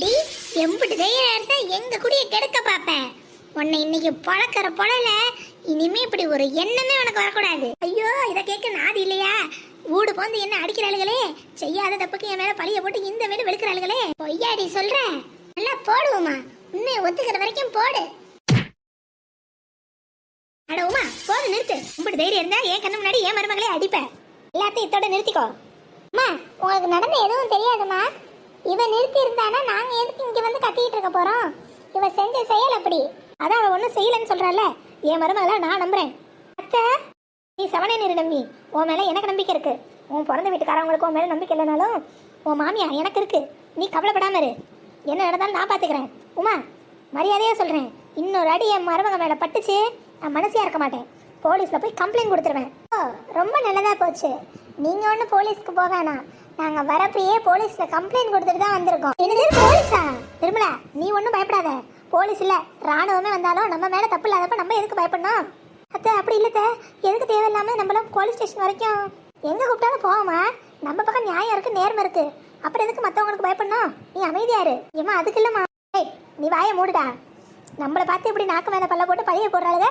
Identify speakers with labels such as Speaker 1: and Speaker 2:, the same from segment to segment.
Speaker 1: D எம்பிட்டு தைரியம் இருந்தா எங்க குடிய கெடுக்க பார்ப்பேன் உன்னை இன்னைக்கு பழக்கிற பொழல இனிமே இப்படி ஒரு எண்ணமே உனக்கு வரக்கூடாது. ஐயோ இதை கேட்க நாதி இல்லையா? ஊடு போந்து என்ன அடிக்கிறாளுகளே? செய்யாத தப்புக்கு என் மேல பழிய போட்டு இந்த வீடு வெளுக்கிறாளுகளே. பொய்யாடி சொல்ற. நல்லா போடுவோமா? உண்மையை ஒத்துக்கிற வரைக்கும் போடு. அட உமா போது நிறுத்து. இப்படி தைரியம் இருந்தா என் கண்ணு முன்னாடி என் மருமகளே அடிப்பேன் எல்லாத்தையும் இத்தோட நிறுத்திக்கோ. அம்மா உங்களுக்கு நடந்த எதுவும் தெரியாதுமா? இவன் நிறுத்தி இருந்தானா நாங்க எதுக்கு இங்க வந்து கத்திக்கிட்டு இருக்க போறோம்? இவ செஞ்ச செயல் அப்படி. அதான் அவன் ஒண்ணும் செய்யலன்னு சொல்றால என் மருமகளை நான் நம்புறேன். அத்தை நீ செவனே நிறு நம்பி. உன் மேல எனக்கு நம்பிக்கை இருக்கு. உன் பிறந்த வீட்டுக்காரவங்களுக்கு உன் மேல நம்பிக்கை இல்லைனாலும் உன் மாமியா எனக்கு இருக்கு. நீ கவலைப்படாம இரு. என்ன நடந்தாலும் நான் பாத்துக்கிறேன். உமா மரியாதையா சொல்றேன். இன்னொரு அடி என் மருமக மேல பட்டுச்சு நான் மனசியா இருக்க மாட்டேன். போலீஸ்ல போய் கம்ப்ளைண்ட் கொடுத்துருவேன். ஓ ரொம்ப நல்லதா போச்சு. நீங்க ஒண்ணு போலீஸ்க்கு போக வேணாம். நாங்க வரப்பயே போலீஸ்ல கம்ப்ளைண்ட் கொடுத்துட்டு தான் வந்திருக்கோம். என்னது போலீஸா? திருமலா நீ ஒன்றும் பயப்படாத. போலீஸ் இல்ல. ராணுவமே வந்தாலும் நம்ம மேல தப்பு இல்லாதப்ப நம்ம எதுக்கு பயப்படணும்? அத்தை அப்படி இல்லத்த எதுக்கு தேவையில்லாம நம்மளும் போலீஸ் ஸ்டேஷன் வரைக்கும்? எங்க கூப்பிட்டாலும் போவோமா? நம்ம பக்கம் நியாயம் இருக்கு நேர்மை இருக்கு. அப்புறம் எதுக்கு மத்தவங்களுக்கு பயப்படணும்? நீ அமைதியாரு ஏமா அதுக்கு இல்லம்மா. ஏய் நீ வாயை மூடுடா. நம்மளை பார்த்து இப்படி நாக்கு மேல பல்ல போட்டு பழிய போடுறாளுங்க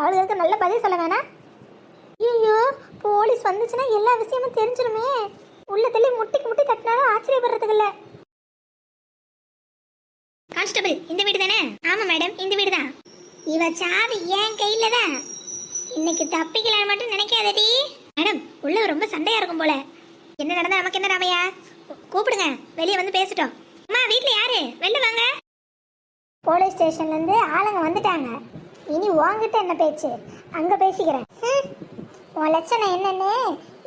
Speaker 1: அவளுக்கு நல்ல பதில் சொல்ல வேணாம். ஐயோ போலீஸ் வந்துச்சுன்னா எல்லா விஷயமும் தெரிஞ்சிருமே. உள்ள தள்ளி முட்டிக்கு முட்டி தட்டினாலும் ஆச்சரியப்படுறதுக்கு இல்ல கான்ஸ்டபிள் இந்த வீடு தானே ஆமா மேடம் இந்த வீடு தான் இவ சாவி என் கையில தான் இன்னைக்கு தப்பிக்கலாம் மட்டும் நினைக்காதடி. மேடம் உள்ள ரொம்ப சண்டையா இருக்கும் போல. என்ன நடந்தா நமக்கு என்ன ராமையா? கூப்பிடுங்க வெளியே வந்து பேசிட்டோம். அம்மா வீட்ல யாரு? வெளில வாங்க. போலீஸ் ஸ்டேஷன்ல இருந்து ஆளுங்க வந்துட்டாங்க. இனி உன்கிட்ட என்ன பேச்சு? அங்க பேசிக்கிறேன். உன் லட்சணம் என்னன்னு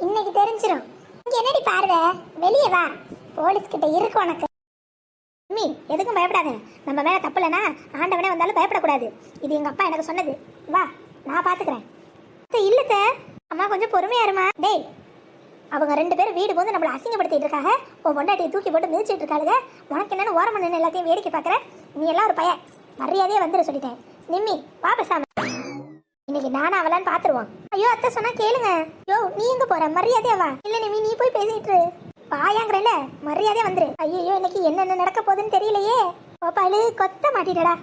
Speaker 1: இன்னைக்கு தெரிஞ்சிரும். இங்க என்னடி பாருத? வெளியே வா. போலீஸ் கிட்ட இருக்கு உனக்கு. அம்மி எதுக்கும் பயப்படாத. நம்ம மேல தப்புலனா ஆண்டவனே வந்தாலும் பயப்படக்கூடாது. இது எங்க அப்பா எனக்கு சொன்னது. வா நான் பாத்துக்கிறேன். இல்லத்த அம்மா கொஞ்சம் பொறுமையா இருமா. டேய் அவங்க ரெண்டு பேரும் வீடு போது நம்மளை அசிங்கப்படுத்திட்டு இருக்காங்க. உன் பொண்டாட்டியை தூக்கி போட்டு மிதிச்சிட்டு இருக்காளுங்க உனக்கு என்னன்னு ஓரம் பண்ணு எல்லாத்தையும் வேடிக்கை பார்க்குற நீ எல்லாம் ஒரு பையன். மரியாதையே வந்துட சொல்லிட்டேன். நிம்மி வா பேசாம. இன்னைக்கு நானும் அவளான்னு பாத்துருவோம். ஐயோ அத்தை சொன்னா கேளுங்க. நீ எங்க போற மரியாதையா வா இல்ல நிமி நீ போய் பேசிட்டு வாயாங்கிறல மரியாதையா வந்துரு. ஐயோ இன்னைக்கு என்னென்ன நடக்க போகுதுன்னு தெரியலையே. கோபாலு கொத்த மாட்டிடடா.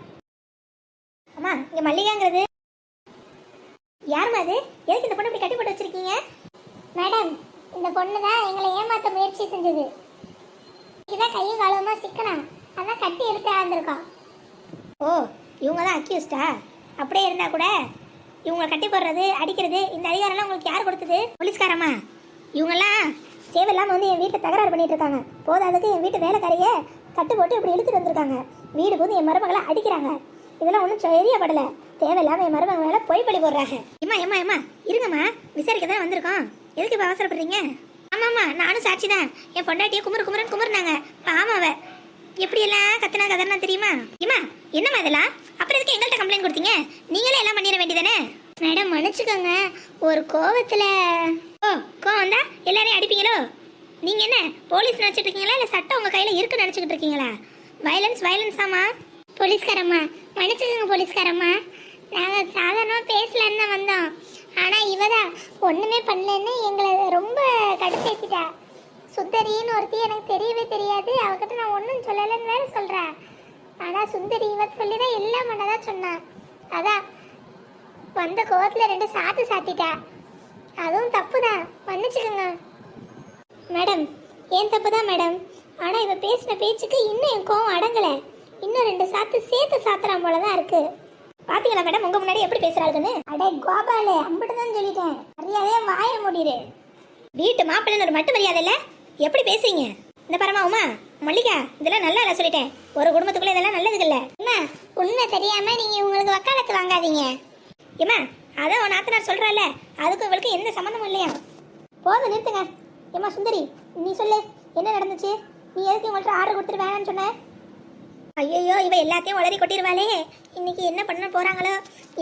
Speaker 1: அம்மா இங்க மல்லிகாங்கிறது. யாரும்மா அது? எதுக்கு இந்த பொண்ணு இப்படி கட்டி போட்டு வச்சிருக்கீங்க? மேடம் இந்த பொண்ணு தான் எங்களை ஏமாத்த முயற்சி செஞ்சது. இதான் கையும் காலமா சிக்கனா? அதான் கட்டி எடுத்து ஆந்திருக்கோம் ஓ இவங்க தான் அக்யூஸ்டா அப்படியே இருந்தா கூட இவங்களை கட்டி போடுறது அடிக்கிறது இந்த அதிகாரம்லாம் உங்களுக்கு யார் கொடுத்தது? போலீஸ்காரம்மா. இவங்கெல்லாம் தேவையில்லாமல் வந்து என் வீட்டை தகராறு பண்ணிட்டு இருக்காங்க. போதாதுக்கு என் வீட்டு வேலைக்காரையே கட்டு போட்டு இப்படி இழுத்துட்டு வந்திருக்காங்க. வீடு போது என் மருமகளை அடிக்கிறாங்க. இதெல்லாம் ஒன்றும் தெரியப்படல தேவையில்லாமல் என் மருமக மேலே பொய் பழி போடுறாங்க. ஏமா ஏமா ஏமா இருங்கம்மா. விசாரிக்க தான் வந்திருக்கோம். எதுக்கு இப்போ அவசரப்படுறீங்க? ஆமாம்மா நானும் சாட்சி தான் என் பொண்டாட்டியை குமுறு குமுறன்னு குமுறுனாங்க. பாவம் அவ. எப்படி எல்லாம் கத்துனா கதனா தெரியுமா? ஏமா என்னம்மா இதெல்லாம்? அப்புறம் எதுக்கு எங்கள்கிட்ட கம்ப்ளைண்ட் கொடுத்தீங்க நீங்களே எல்லாம் பண்ணிட வேண்டியதானே மேடம் மன்னிச்சுக்கோங்க ஒரு கோவத்துல. ஓ கோவம் வந்தா எல்லாரையும் அடிப்பீங்களோ? நீங்க என்ன போலீஸ் நினைச்சிட்டு இருக்கீங்களா? இல்ல சட்டம் உங்க கையில இருக்கு நினைச்சுக்கிட்டு இருக்கீங்களா? வயலன்ஸ் வயலன்ஸ் ஆமா? போலீஸ்காரம்மா? மன்னிச்சுக்கோங்க போலீஸ்காரம்மா. நாங்க சாதாரணமா பேசலன்னு தான் வந்தோம். ஆனா இவதான் ஒண்ணுமே பண்ணலன்னு எங்களை ரொம்ப கடுப்பேத்திட்டா. சுந்தரின்னு ஒருத்தி எனக்கு தெரியவே தெரியாது. அவகிட்ட நான் ஒன்றும் சொல்லலைன்னு வேற சொல்றா. ஆனா சுந்தரி இவ சொல்லி தான் எல்லாம் பண்ணதான் சொன்னான் அதான் வந்த கோவத்துல ரெண்டு சாத்து சாத்திட்டா. அதுவும் தப்பு தான் மன்னிச்சுக்கோங்க. மேடம் ஏன் தப்பு தான் மேடம்? ஆனால் இவ பேசின பேச்சுக்கு இன்னும் என் கோவம் அடங்கலை. இன்னும் ரெண்டு சாத்து சேர்த்து சாத்துறான் போல தான் இருக்கு. பாத்தீங்களா மேடம் உங்க முன்னாடி எப்படி பேசுறாருன்னு அடே கோபாலே அம்பிட்டு தான் சொல்லிட்டேன். மரியாதையே வாய முடியுது வீட்டு மாப்பிள்ளைன்னு ஒரு மட்டு மரியாதை இல்ல? எப்படி பேசுறீங்க? இந்த பரமா உமா மல்லிகா இதெல்லாம் நல்லா இல்ல சொல்லிட்டேன். ஒரு குடும்பத்துக்குள்ள இதெல்லாம் நல்லது இல்ல. உண்மை தெரியாம நீங்க உங்களுக்கு வக்காலத்து வாங்காதீங்க. ஏமா அதான் உன் நாத்தனார் சொல்றல அதுக்கு இவளுக்கு எந்த சம்மந்தமும் இல்லையா? போதும் நிறுத்துங்க. ஏமா சுந்தரி நீ சொல்லு என்ன நடந்துச்சு? நீ எதுக்கு இவங்கள்ட்ட ஆர்டர் கொடுத்துட்டு வேணான்னு சொன்ன? ஐயோ இவ எல்லாத்தையும் உளறி கொட்டிடுவாளே. இன்னைக்கு என்ன பண்ண போறாங்களோ?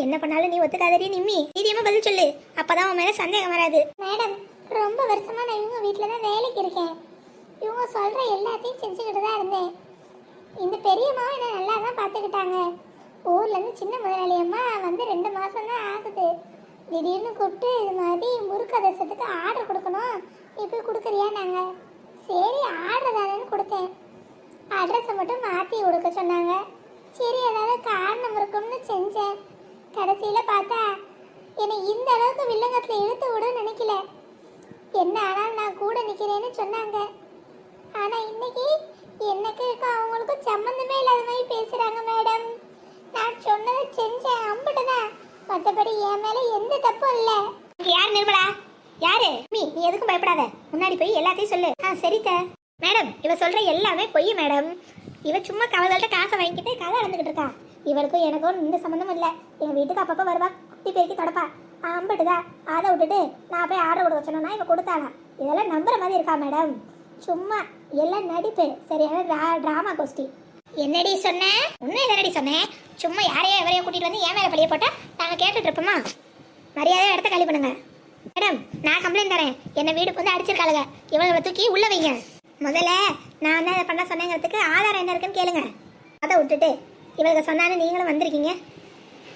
Speaker 1: என்ன பண்ணாலும் நீ ஒத்துக்காதடி நிம்மி. நீதியமா பதில் சொல்லு. அப்பதான் உன் மேல சந்தேகம் வராது. மேடம் ரொம்ப வருஷமா நான் இவங்க வீட்ல தான் வேலைக்கு இருக்கேன். இவங்க சொல்ற எல்லாத்தையும் செஞ்சுக்கிட்டு தான் இருந்தேன். இந்த பெரியம்மாவும் என்ன நல்லா தான் பார்த்துக்கிட்டாங்க. ஊர்லேருந்து சின்ன முதலாளி அம்மா வந்து ரெண்டு மாதம் தான் ஆகுது. திடீர்னு கூப்பிட்டு இது மாதிரி முறுக்கதசத்துக்கு ஆர்டர் கொடுக்கணும். எப்படி கொடுக்குறியா நாங்கள் சரி ஆர்டர் தானேன்னு கொடுத்தேன். அட்ரஸை மட்டும் மாற்றி கொடுக்க சொன்னாங்க. சரி ஏதாவது காரணம் இருக்கும்னு செஞ்சேன். கடைசியில் பார்த்தா என்னை இந்த அளவுக்கு வில்லங்கத்தில் இழுத்து விட நினைக்கல. என்ன ஆனால் நான் கூட நிற்கிறேன்னு சொன்னாங்க. ஆனால் இன்னைக்கு எனக்கு இருக்கும் அவங்களுக்கும் சம்மந்தமே இல்லாத மாதிரி பேசுகிறாங்க மேடம். நான் சொன்னதை செஞ்சேன் அம்பிட்டுதான் மற்றபடி என் மேலே எந்த தப்பும் இல்லை. யார் நிர்மலா? யாரு? மீ நீ எதுக்கும் பயப்படாத. முன்னாடி போய் எல்லாத்தையும் சொல்லு. ஆ சரித்த மேடம் இவ சொல்ற எல்லாமே பொய் மேடம். இவ சும்மா கவலைகிட்ட காசை வாங்கிட்டு கதை அளந்துக்கிட்டு இருக்கா. இவளுக்கும் எனக்கும் இந்த சம்மந்தமும் இல்லை. எங்கள் வீட்டுக்கு அப்பப்போ வருவா. குட்டி பெருக்கி தொடப்பா. அம்பிட்டுதா அதை விட்டுட்டு நான் போய் ஆர்டர் கொடுக்க சொன்னா இவ கொடுத்தாளாம் இதெல்லாம் நம்புற மாதிரி இருக்கா மேடம்? சும்மா எல்லாம் நடிப்பு. சரியான ட்ரா ட்ராமா கோஷ்டி. என்னடி சொன்ன? உன்ன என்னடி சொன்னேன்? சும்மா யாரையோ எவரையோ கூட்டிகிட்டு வந்து ஏன் மேலே பழிய போட்டால் நாங்கள் கேட்டுட்டு இருப்போமா? மரியாதையாக இடத்த காலி பண்ணுங்க. மேடம் நான் கம்ப்ளைண்ட் தரேன். என்னை வீடு வந்து அடிச்சிருக்காளுங்க. இவங்களை தூக்கி உள்ளே வைங்க. முதல்ல நான் தான் இதை பண்ண சொன்னேங்கிறதுக்கு ஆதாரம் என்ன இருக்குன்னு கேளுங்க. அதை விட்டுட்டு இவளுக்கு சொன்னாலும் நீங்களும் வந்திருக்கீங்க.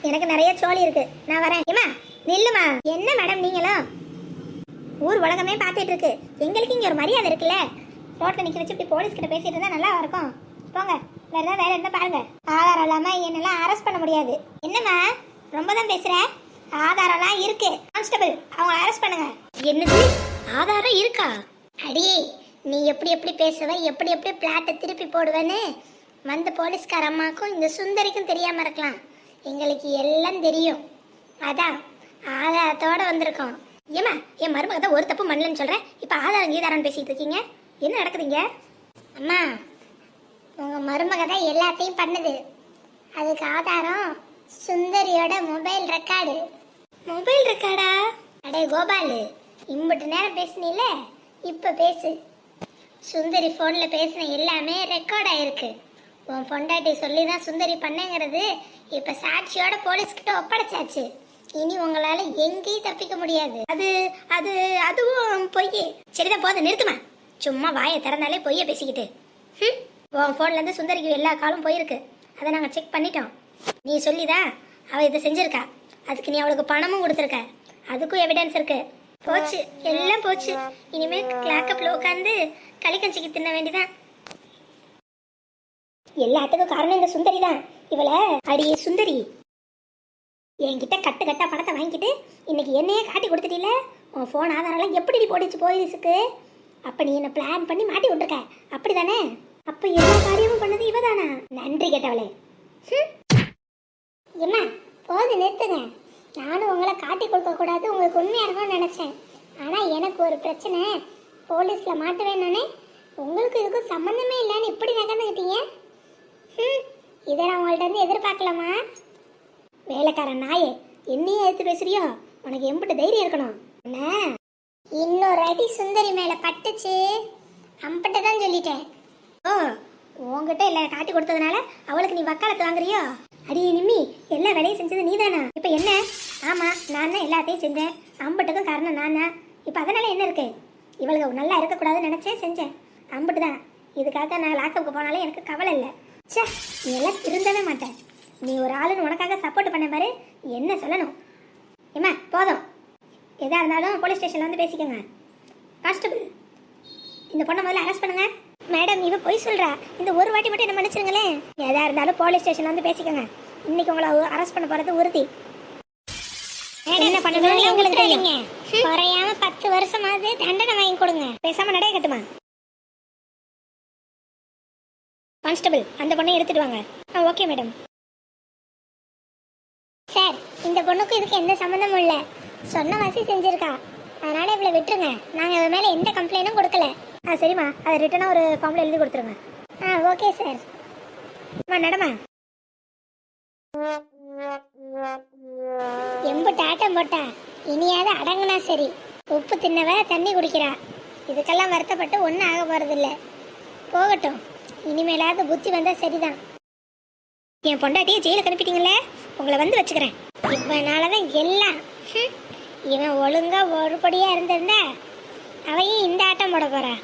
Speaker 1: எனக்கு நிறைய சோழி இருக்கு. நான் வரேன். ஏமா நில்லுமா. என்ன மேடம் நீங்களும்? ஊர் உலகமே பார்த்துட்டு இருக்கு. எங்களுக்கு இங்கே ஒரு மரியாதை இருக்குல்ல? ரோட்டில் நிற்க வச்சு இப்படி போலீஸ்கிட்ட பேசிட்டு இருந்தால் நல்லா இருக்கும். போங்க. வேற ஏதாவது வேலை இருந்தா பாருங்க. ஆதாரம் இல்லாம என்னெல்லாம் அரெஸ்ட் பண்ண முடியாது. என்னம்மா? ரொம்ப தான் பேசுற? ஆதாரம்லாம் இருக்கு. கான்ஸ்டபிள் அவங்க அரெஸ்ட் பண்ணுங்க. என்னது? ஆதாரம் இருக்கா? அடியே நீ எப்படி எப்படி பேசுவ? எப்படி எப்படி பிளாட்டை திருப்பி போடுவேன்னு? வந்த போலீஸ்கார அம்மாக்கும் இந்த சுந்தரிக்கும் தெரியாம இருக்கலாம். எங்களுக்கு எல்லாம் தெரியும். அதான் ஆதாரத்தோட வந்திருக்கோம். ஏமா என் மருமக தான் ஒரு தப்பு பண்ணலன்னு சொல்றேன் இப்போ ஆதாரம் கீதாரம் பேசிட்டு இருக்கீங்க. என்ன நடக்குதுங்க? அம்மா உங்க மருமக தான் எல்லாத்தையும் பண்ணுது. அதுக்கு ஆதாரம் சுந்தரியோட மொபைல் ரெக்கார்டு. மொபைல் ரெக்கார்டா? அடே கோபாலு இம்புட்டு நேரம் பேசுனீல? இப்போ பேசு. சுந்தரி ஃபோனில் பேசின எல்லாமே ரெக்கார்ட் ஆயிருக்கு. உன் பொண்டாட்டி சொல்லி தான் சுந்தரி பண்ணேங்கிறது. இப்போ சாட்சியோட போலீஸ்கிட்ட ஒப்படைச்சாச்சு. இனி உங்களால எங்கேயும் தப்பிக்க முடியாது. அது அது அதுவும் பொய் சரிதான் போதும் நிறுத்துமா? சும்மா வாயை திறந்தாலே பொய்ய பேசிக்கிட்டு. ஹம்? உன் ஃபோன்லேருந்து சுந்தரிக்கு எல்லா காலும் போயிருக்கு. அதை நாங்கள் செக் பண்ணிட்டோம். நீ சொல்லிதான் அவள் இதை செஞ்சிருக்கா. அதுக்கு நீ அவளுக்கு பணமும் கொடுத்துருக்க. அதுக்கும் எவிடன்ஸ் இருக்கு. போச்சு. எல்லாம் போச்சு. இனிமே கிளாக்கப்பில் உட்காந்து களிக்கஞ்சிக்கு தின்ன வேண்டிதான். எல்லாத்துக்கும் காரணம் இந்த சுந்தரி தான் இவளை அடியே சுந்தரி. என்கிட்ட கட்டு கட்டா பணத்தை வாங்கிட்டு இன்னைக்கு என்னையே காட்டி கொடுத்துட்டீல? உன் ஃபோன் ஆதாரம்லாம் எப்படி போட்டுச்சு போலீஸுக்கு? அப்போ நீ என்னை பிளான் பண்ணி மாட்டி விட்டுருக்க. அப்படி தானே அப்ப எல்லா காரியமும் பண்ணது இவதானா? நன்றி கேட்டவளே. எம்மா போது நிறுத்துங்க. நானும் உங்களை காட்டி கொடுக்க கூடாது உங்களுக்கு உண்மையா இருக்கும்னு நினைச்சேன். ஆனா எனக்கு ஒரு பிரச்சனை. போலீஸ்ல மாட்டுவேன் நானே உங்களுக்கு இதுக்கும் சம்மந்தமே இல்லைன்னு இப்படி நகர்ந்துக்கிட்டீங்க ஹம், இதை நான் உங்கள்ட்ட இருந்து எதிர்பார்க்கலாமா? வேலைக்காரன் நாயே என்னையே எடுத்து பேசுறியோ? உனக்கு எம்பிட்டு தைரியம் இருக்கணும். என்ன இன்னொரு அடி சுந்தரி மேல பட்டுச்சு. அம்பிட்ட தான் சொல்லிட்டேன். ஓ உன்கிட்ட இல்லை காட்டி கொடுத்ததுனால அவளுக்கு நீ வக்காலத்து வாங்குறியோ? அடி நிம்மி எல்லா வேலையும் செஞ்சது நீதானா? இப்போ என்ன? ஆமா நான் தான் எல்லாத்தையும் செஞ்சேன். அம்பட்டுக்கும் காரணம் நான் தான். இப்போ அதனால என்ன இருக்கு? இவளுக்கு நல்லா இருக்கக்கூடாதுன்னு நினைச்சே செஞ்சேன். அம்பட்டு தான். இதுக்காக நான் லாக்கப்புக்கு போனாலே எனக்கு கவலை இல்லை. ச்சே நீ எல்லாம் திருந்தவே மாட்டேன். நீ ஒரு ஆளுன்னு உனக்காக சப்போர்ட் பண்ண பாரு. என்ன சொல்லணும்? ஏம்மா போதும். எதா இருந்தாலும் போலீஸ் ஸ்டேஷன்ல வந்து பேசிக்கோங்க. கான்ஸ்டபிள் இந்த பொண்ணை முதல்ல அரெஸ்ட் பண்ணுங்க. மேடம் இவ பொய் சொல்றா. இந்த ஒரு வாட்டி மட்டும் என்ன மன்னிச்சிருங்களேன். எதா இருந்தாலும் போலீஸ் ஸ்டேஷன்ல வந்து பேசிக்கோங்க. இன்னைக்கு உங்களை அரெஸ்ட் பண்ண போறது உறுதி. என்ன பண்ணணும் உங்களுக்கு தெரியுங்க குறையாம பத்து வருஷமாவது தண்டனை வாங்கி கொடுங்க. பேசாம நடைய கட்டுமா? கான்ஸ்டபிள் அந்த பொண்ணை எடுத்துட்டு வாங்க. ஆ ஓகே மேடம். சார் இந்த பொண்ணுக்கு இதுக்கு எந்த சம்மந்தமும் இல்லை. சொன்ன வாசி செஞ்சிருக்கா. அதனால இவளை விட்டுருங்க. நாங்கள் இவ மேலே எந்த கம்ப்ளைண்ட்டும் கொடுக்கல. ஆ சரிம்மா. அதை ரிட்டனாக ஒரு ஃபார்மில் எழுதி கொடுத்துருங்க. ஆ ஓகே சார் அம்மா நடமா? எம்பு ஆட்டம் போட்டா இனியாவது அடங்குனா சரி. உப்பு தின்னவ தண்ணி குடிக்கிறா. இதுக்கெல்லாம் வருத்தப்பட்டு ஒன்றும் ஆக போகிறதில்ல போகட்டும். இனிமேலாவது புத்தி வந்தால் சரிதான். என் பொண்டாட்டியை ஜெயிலுக்கு அனுப்பிட்டீங்களே? உங்களை வந்து வச்சுக்கிறேன். இவனால தான் எல்லாம். இவன் ஒழுங்காக ஒருபடியாக இருந்திருந்தா அவையும் இந்த ஆட்டம் போட போறா.